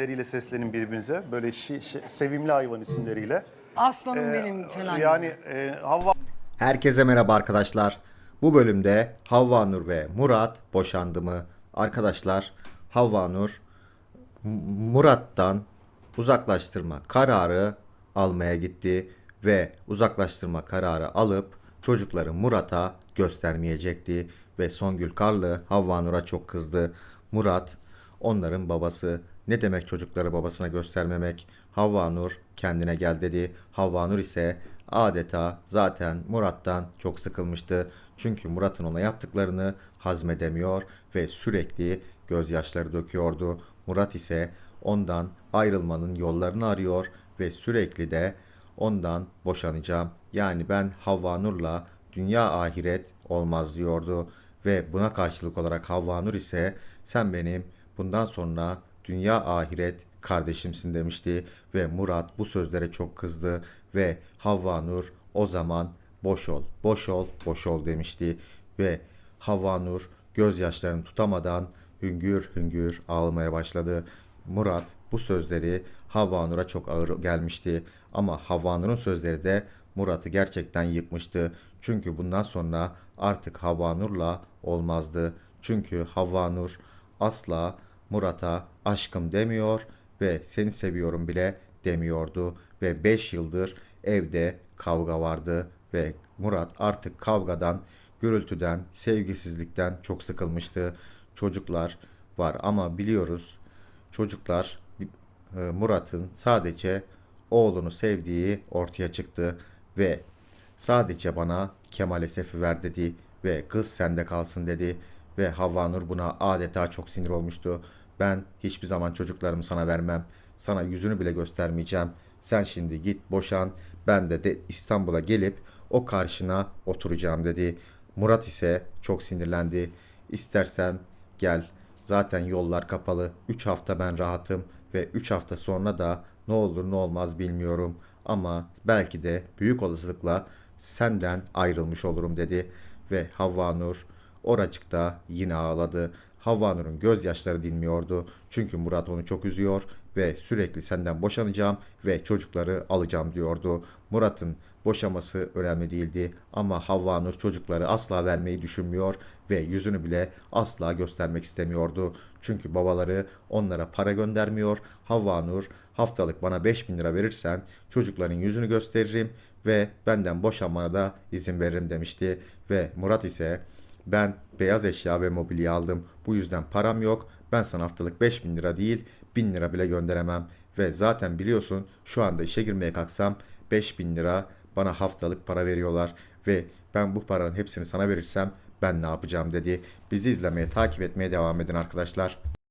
isimleriyle seslenin birbirinize. Böyle şi- şi- sevimli hayvan isimleriyle. Aslanım benim falan. Yani e, Havva Herkese merhaba arkadaşlar. Bu bölümde Havva Nur ve Murat boşandı mı? Arkadaşlar Havva Nur M- Murat'tan uzaklaştırma kararı almaya gitti ve uzaklaştırma kararı alıp çocukları Murat'a göstermeyecekti ve Songül Karlı Havva Nur'a çok kızdı. Murat onların babası. Ne demek çocukları babasına göstermemek? Havva Nur kendine gel dedi. Havva Nur ise adeta zaten Murat'tan çok sıkılmıştı. Çünkü Murat'ın ona yaptıklarını hazmedemiyor ve sürekli gözyaşları döküyordu. Murat ise ondan ayrılmanın yollarını arıyor ve sürekli de ondan boşanacağım. Yani ben Havva Nur'la dünya ahiret olmaz diyordu. Ve buna karşılık olarak Havva Nur ise sen benim bundan sonra dünya ahiret kardeşimsin demişti ve Murat bu sözlere çok kızdı ve Havva Nur o zaman boş ol, boş ol, boş ol demişti ve Havva Nur gözyaşlarını tutamadan hüngür hüngür ağlamaya başladı. Murat bu sözleri Havva Nur'a çok ağır gelmişti ama Havva Nur'un sözleri de Murat'ı gerçekten yıkmıştı. Çünkü bundan sonra artık Havva Nur'la olmazdı. Çünkü Havva Nur asla Murat'a aşkım demiyor ve seni seviyorum bile demiyordu ve 5 yıldır evde kavga vardı ve Murat artık kavgadan, gürültüden, sevgisizlikten çok sıkılmıştı. Çocuklar var ama biliyoruz çocuklar e, Murat'ın sadece oğlunu sevdiği ortaya çıktı ve sadece bana Kemal Esef'i ver dedi ve kız sende kalsın dedi ve Havva Nur buna adeta çok sinir olmuştu. Ben hiçbir zaman çocuklarımı sana vermem. Sana yüzünü bile göstermeyeceğim. Sen şimdi git boşan. Ben de, de İstanbul'a gelip o karşına oturacağım dedi. Murat ise çok sinirlendi. İstersen gel. Zaten yollar kapalı. 3 hafta ben rahatım ve 3 hafta sonra da ne olur ne olmaz bilmiyorum. Ama belki de büyük olasılıkla senden ayrılmış olurum dedi. Ve Havva Nur oracıkta yine ağladı. Havva Nur'un gözyaşları dinmiyordu. Çünkü Murat onu çok üzüyor ve sürekli senden boşanacağım ve çocukları alacağım diyordu. Murat'ın boşaması önemli değildi ama Havva Nur çocukları asla vermeyi düşünmüyor ve yüzünü bile asla göstermek istemiyordu. Çünkü babaları onlara para göndermiyor. Havva Nur haftalık bana 5000 lira verirsen çocukların yüzünü gösteririm ve benden boşanmana da izin veririm demişti ve Murat ise ben beyaz eşya ve mobilya aldım. Bu yüzden param yok. Ben sana haftalık 5000 lira değil 1000 lira bile gönderemem. Ve zaten biliyorsun şu anda işe girmeye kalksam 5000 lira bana haftalık para veriyorlar. Ve ben bu paranın hepsini sana verirsem ben ne yapacağım dedi. Bizi izlemeye, takip etmeye devam edin arkadaşlar.